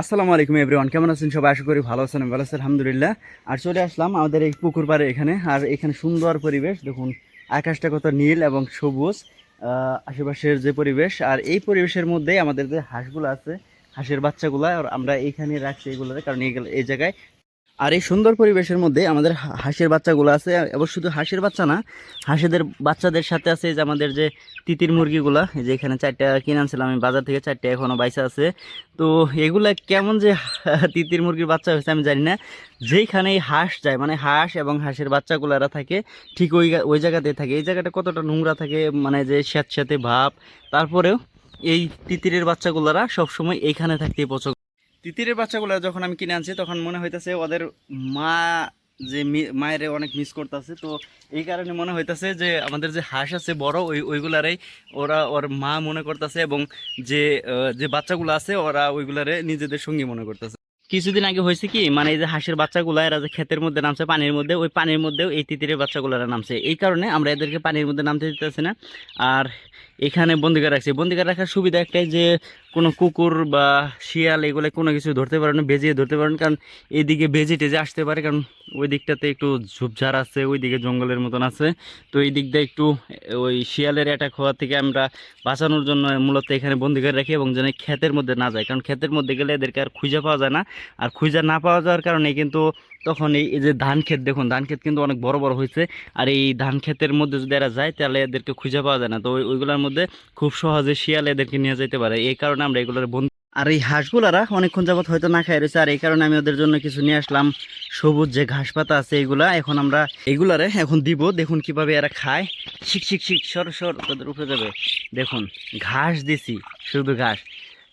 আসসালামু আলাইকুম এভরিওয়ান, কেমন আছেন সবাই? আশা করি ভালো আছেন ভালো আছেন, আলহামদুলিল্লাহ। আর চলে আসলাম আমাদের এই পুকুর পাড়ে এখানে। আর এখানে সুন্দর পরিবেশ, দেখুন, আকাশটা কত নীল এবং সবুজ আশেপাশের যে পরিবেশ। আর এই পরিবেশের মধ্যেই আমাদের যে হাঁসগুলো আছে, হাঁসের বাচ্চাগুলো, আর আমরা এইখানে রাখছি এগুলোতে কারণ এই জায়গায় আর এই সুন্দর পরিবেশের মধ্যে আমাদের হাঁসের বাচ্চাগুলো আছে এবং শুধু হাঁসের বাচ্চা না, হাঁসেদের বাচ্চাদের সাথে আছে যে আমাদের যে তিতির মুরগিগুলা যে এখানে চারটা কিনে আনছিলাম, আমি বাজার থেকে চারটা এখনও বাইসা আছে। তো এগুলা কেমন যে তিতির মুরগির বাচ্চা হয়েছে আমি জানি না যেইখানে এই হাঁস যায় মানে হাঁস এবং হাঁসের বাচ্চাগুলারা থাকে, ঠিক ওই ওই জায়গাতে থাকে। এই জায়গাটা কতটা নোংরা থাকে মানে যে স্যাঁতস্যাঁতে ভাব, তারপরেও এই তিতিরের বাচ্চাগুলারা সবসময় এইখানে থাকতেই পছন্দ তিতিরের বাচ্চাগুলো যখন আমি কিনে আনছি, তখন মনে হইতেছে ওদের মা যে মায়ের অনেক মিস করতেছে। তো এই কারণে মনে হইতেছে যে আমাদের যে হাঁস আছে বড়, ওই, ওইগুলারাই ওরা ওর মা মনে করতেছে এবং যে যে বাচ্চাগুলো আছে, ওরা ওইগুলারে নিজেদের সঙ্গী মনে করতেছে। কিছুদিন আগে হয়েছে কি মানে এই যে হাঁসের বাচ্চাগুলো, এরা যে ক্ষেতের মধ্যে নামছে, পানির মধ্যে, ওই পানির মধ্যেও এই তিতিরের বাচ্চাগুলোরা নামছে। এই কারণে আমরা এদেরকে পানির মধ্যে নামতে দিতেছি না। আর এখানে বন্দি করে রাখছি। বন্দি রাখার সুবিধা একটাই যে, কোনো কুকুর বা শিয়াল এগুলো কোনো কিছু ধরতে পারে না বেজিয়ে ধরতে পারেন কারণ এইদিকে বেজে টেজে আসতে পারে, কারণ ওই দিকটাতে একটু ঝোপঝাড় আছে, ওই দিকে জঙ্গলের মতন আছে। তো এই দিক দিয়ে একটু ওই শিয়ালের অ্যাটাক হওয়া থেকে আমরা বাঁচানোর জন্য মূলত এখানে বন্দি করে রাখি এবং যেন ক্ষেতের মধ্যে না যায়। কারণ ক্ষেতের মধ্যে গেলে এদেরকে আর খুঁজে পাওয়া যায় না। আর খুঁজে না পাওয়া যাওয়ার কারণে কিন্তু তখন এই যে ধান ক্ষেত, দেখুন, ধান ক্ষেত কিন্তু অনেক বড় বড় হয়েছে। আর এই ধান ক্ষেতের মধ্যে যদি এরা যায়, তাহলে এদেরকে খুঁজে পাওয়া যায় না। তো ওই- ওইগুলোর মধ্যে খুব সহজে শিয়াল এদেরকে নিয়ে যেতে পারে। এই কারণে আমরা এগুলোর বন্ধ আর এই হাঁসগুলারা অনেকক্ষণ যাবত হয়তো না খাই রয়েছে। আর এই কারণে আমি ওদের জন্য কিছু নিয়ে আসলাম। সবুজ যে ঘাস পাতা আছে এইগুলা এখন আমরা এগুলারে এখন দিব। দেখুন কীভাবে এরা খায়। শিক শিক শিক সর সর, তাদের উপরে যাবে। দেখুন, ঘাস দিছি, শুধু ঘাস।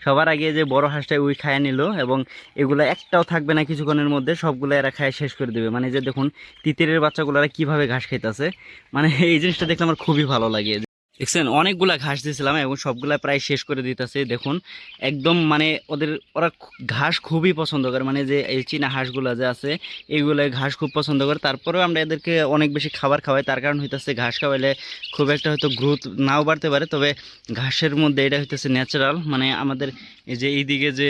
সবার আগে যে বড় হাঁসটা ওই খায় নিল এবং এগুলো একটাও থাকবে না কিছুক্ষণের মধ্যে, সবগুলো এরা খায় শেষ করে দেবে। মানে যে দেখুন, তিতিরের বাচ্চাগুলোরা কীভাবে ঘাস খাইতেছে। মানে এই জিনিসটা দেখলে আমার খুবই ভালো লাগে। দেখছেন অনেকগুলা ঘাস দিয়েছিলাম এবং সবগুলা প্রায় শেষ করে দিতেছে। দেখুন, একদম মানে ওদের, ওরা ঘাস খুবই পছন্দ করে। মানে যে এই চীনা হাঁসগুলা যে আছে এইগুলো ঘাস খুব পছন্দ করে। তারপরেও আমরা এদেরকে অনেক বেশি খাবার খাওয়াই। তার কারণ হইতেছে ঘাস খাওয়াইলে খুব একটা হয়তো গ্রোথ নাও বাড়তে পারে। তবে ঘাসের মধ্যে এটা হইতেছে ন্যাচারাল মানে আমাদের এই যে এইদিকে যে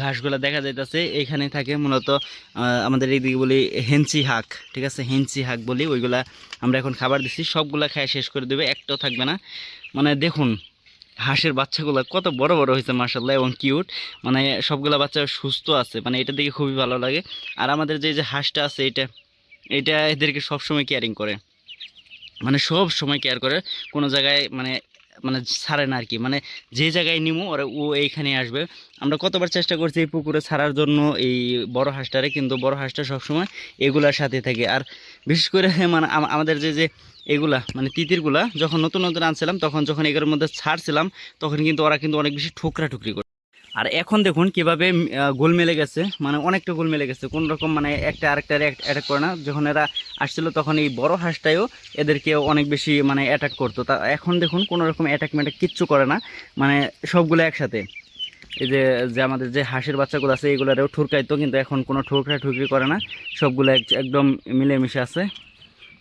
ঘাসগুলো দেখা যাইতেছে। এইখানে থাকে মূলত আমাদের এইদিকে বলি হেঞ্চি হাঁক, ঠিক আছে? হেঞ্চি হাঁক বলি, ওইগুলা আমরা এখন খাবার দিচ্ছি সবগুলা খায় শেষ করে দেবে, একটাও থাকবে না। মানে দেখুন, হাঁসের বাচ্চাগুলো কত বড় বড় হয়েছে মার্শাল্লাহ এবং কিউট। মানে সবগুলা বাচ্চা সুস্থ আছে মানে এটা দেখে খুবই ভালো লাগে। আর আমাদের যে যে হাঁসটা আছে এটা এটা এদেরকে সবসময় কেয়ারিং করে। মানে সব সময় কেয়ার করে। কোনো জায়গায় মানে মানে ছাড়ে না আর কি মানে যে জায়গায় নিমু, ওরা ও এইখানে আসবে। আমরা কতবার চেষ্টা করছি এই পুকুরে ছাড়ার জন্য এই বড় হাঁসটারে, কিন্তু বড় হাঁসটা সবসময় এগুলার সাথে থাকে। আর বিশেষ করে মানে আমাদের যে যে এগুলা মানে তিতিরগুলা, যখন নতুন নতুন আনছিলাম, তখন যখন এগুলোর মধ্যে ছাড়ছিলাম, তখন কিন্তু ওরা কিন্তু অনেক বেশি ঠোকরা ঠুকরি করে আর এখন দেখুন কীভাবে গোল মেলে গেছে। মানে অনেকটা গোল মেলে গেছে। কোন রকম মানে একটা আরেকটা অ্যাটাক করে না। যখন এরা আসছিল তখন এই বড় হাঁসটাও এদেরকে অনেক বেশি মানে অ্যাটাক করতো। তা এখন দেখুন কোনো রকম অ্যাটাক ম্যাটাক কিচ্ছু করে না। মানে সবগুলো একসাথে। এই যে যে আমাদের যে হাঁসের বাচ্চাগুলো আছে, এগুলোরেও ঠুরকাইতো, কিন্তু এখন কোনো ঠুকরা ঠুকরি করে না। সবগুলো এক- একদম মিলেমিশে আছে।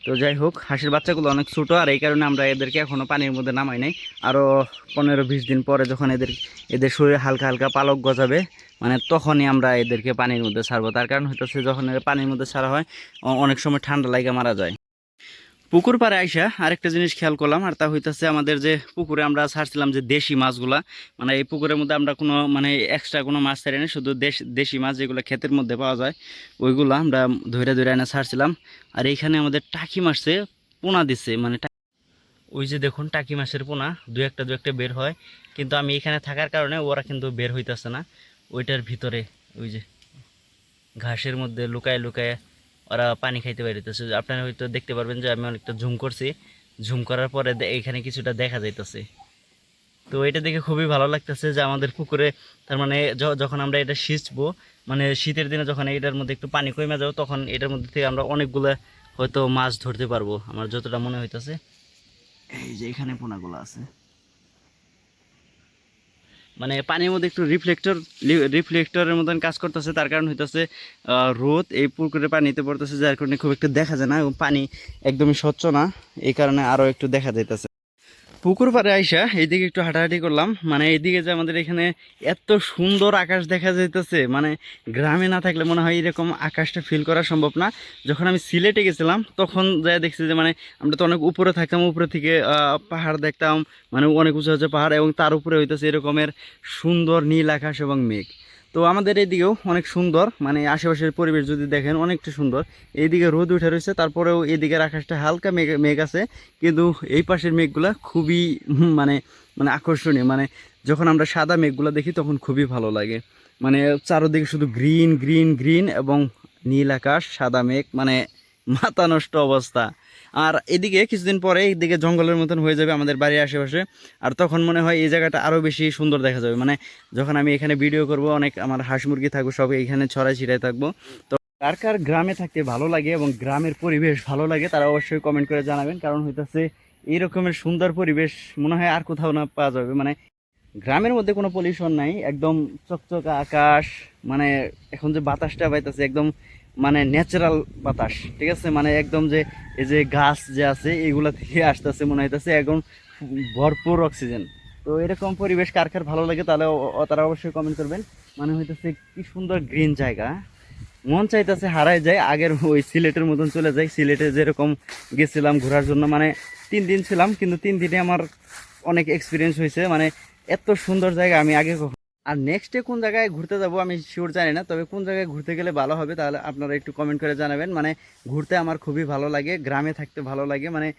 তো যাই হোক, হাঁসের বাচ্চাগুলো অনেক ছোটো আর এই কারণে আমরা এদেরকে এখনও পানির মধ্যে নামাই নাই। আরও পনেরো বিশ দিন পরে যখন এদের এদের শরীরে হালকা হালকা পালক গজাবে মানে তখনই আমরা এদেরকে পানির মধ্যে ছাড়বো। তার কারণ হইতেছে যখন এরা পানির মধ্যে ছাড়া হয় অনেক সময় ঠান্ডা লাগে মারা যায়। পুকুর পাড়ে আইসা আরেকটা জিনিস খেয়াল করলাম, আর তা হইতেছে আমাদের যে পুকুরে আমরা ছাড়ছিলাম যে দেশি মাছগুলা। মানে এই পুকুরের মধ্যে আমরা কোনো মানে এক্সট্রা কোনো মাছ ছাড়ি না শুধু দেশ, দেশি মাছ যেগুলো ক্ষেতের মধ্যে পাওয়া যায়, ওইগুলো আমরা ধরে ধরে এনে ছাড়ছিলাম। আর এইখানে আমাদের টাকি মাছছে পোনা দিচ্ছে মানে ওই যে দেখুন টাকি মাছের পোনা, দু একটা দু একটা বের হয়। কিন্তু আমি এখানে থাকার কারণে ওরা কিন্তু বের হইতেছে না। ওইটার ভিতরে ওই যে ঘাসের মধ্যে লুকায় লুকায় ওরা পানি খাইতে বেরোতেছে আপনারা হয়তো দেখতে পারবেন যে আমি অনেকটা ঝুম করছি। ঝুম করার পরে এখানে কিছুটা দেখা যাইতেছে। তো এটা দেখে খুবই ভালো লাগতেছে যে আমাদের পুকুরে, তার মানে যখন আমরা এটা সিঁচবো মানে শীতের দিনে যখন এটার মধ্যে একটু পানি কমে যাবে, তখন এটার মধ্যে থেকে আমরা অনেকগুলো হয়তো মাছ ধরতে পারব, আমার যতটা মনে হইতেছে। এই যে এখানে পোনাগুলো আছে। মানে পানির মধ্যে একটু রিফ্লেক্টর রিফ্লেক্টরের মতন কাজ করতেছে, তার কারণ হইতেছে রোদ এই পুকুরে পানিতে পড়তেছে, যার কারণে খুব একটু দেখা যায় না এবং পানি একদমই স্বচ্ছ না, এই কারণে আরও একটু দেখা যাইতেছে। পুকুর পাড়ে আইসা এইদিকে একটু হাঁটাহাঁটি করলাম। মানে এইদিকে যে আমাদের এখানে এত সুন্দর আকাশ দেখা যাইতেছে মানে গ্রামে না থাকলে মনে হয় এরকম আকাশটা ফিল করা সম্ভব না। যখন আমি সিলেটে গেছিলাম, তখন যাই দেখছি যে মানে আমরা তো অনেক উপরে থাকতাম, উপরে থেকে পাহাড় দেখতাম মানে অনেক উঁচু উঁচু পাহাড় এবং তার উপরে হইতেছে এরকমের সুন্দর নীল আকাশ এবং মেঘ। তো আমাদের এইদিকেও অনেক সুন্দর মানে আশেপাশের পরিবেশ যদি দেখেন অনেকটা সুন্দর। এইদিকে রোদ উঠে রয়েছে, তারপরেও এইদিকের আকাশটা হালকা মেঘ মেঘ আছে, কিন্তু এই পাশের মেঘগুলা খুবই মানে মানে আকর্ষণীয়। মানে যখন আমরা সাদা মেঘগুলো দেখি তখন খুবই ভালো লাগে। মানে চারোদিকে শুধু গ্রিন গ্রিন গ্রিন এবং নীল আকাশ, সাদা মেঘ মানে মাথা নষ্ট অবস্থা। আর এদিকে কিছুদিন পরে এইদিকে জঙ্গলের মতন হয়ে যাবে আমাদের বাড়ির আশেপাশে। আর তখন মনে হয় এই জায়গাটা আরও বেশি সুন্দর দেখা যাবে। মানে যখন আমি এখানে ভিডিও করব, অনেক আমার হাঁস মুরগি থাকব, সব এখানে ছড়াই ছিটাই থাকব। তো কার কার গ্রামে থাকতে ভালো লাগে এবং গ্রামের পরিবেশ ভালো লাগে, তারা অবশ্যই কমেন্ট করে জানাবেন। কারণ হইতেছে এই রকমের সুন্দর পরিবেশ মনে হয় আর কোথাও না পাওয়া যাবে। মানে গ্রামের মধ্যে কোনো পলিউশন নাই, একদম চকচকা আকাশ মানে এখন যে বাতাসটা পাইতেছে, একদম মানে ন্যাচারাল বাতাস, ঠিক আছে? মানে একদম যে এই যে গাছ যে আছে, এগুলা থেকে আসতেছে মনে হইতেছে একদম ভরপুর অক্সিজেন তো এরকম পরিবেশ কার কার ভালো লাগে তাহলে তারা অবশ্যই কমেন্ট করবেন। মানে হইতেছে কি সুন্দর গ্রিন জায়গা। মন চাইতেছে হারায় যায়, আগের ওই সিলেটের মতন চলে যায়। সিলেটে যেরকম গেছিলাম ঘোরার জন্য মানে তিন দিন ছিলাম, কিন্তু তিন দিনে আমার অনেক এক্সপিরিয়েন্স হয়েছে মানে এত সুন্দর জায়গা, আমি আগে আর নেক্সটে কোন জায়গায় ঘুরতে যাব আমি শিওর জানি না, তবে কোন জায়গায় ঘুরতে গেলে ভালো হবে তাহলে আপনারা একটু কমেন্ট করে জানাবেন। মানে ঘুরতে আমার খুবই ভালো লাগে, গ্রামে থাকতে ভালো লাগে মানে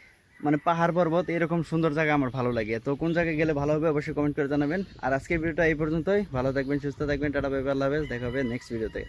মানে পাহাড় পর্বত এরকম সুন্দর জায়গা আমার ভালো লাগে। তো কোন জায়গায় গেলে ভালো হবে অবশ্যই কমেন্ট করে জানাবেন। আর আজকের ভিডিওটা এই পর্যন্তই, ভালো থাকবেন, সুস্থ থাকবেন, টাটা বাই আল্লাহ হাফেজ, দেখা হবে নেক্সট ভিডিওতে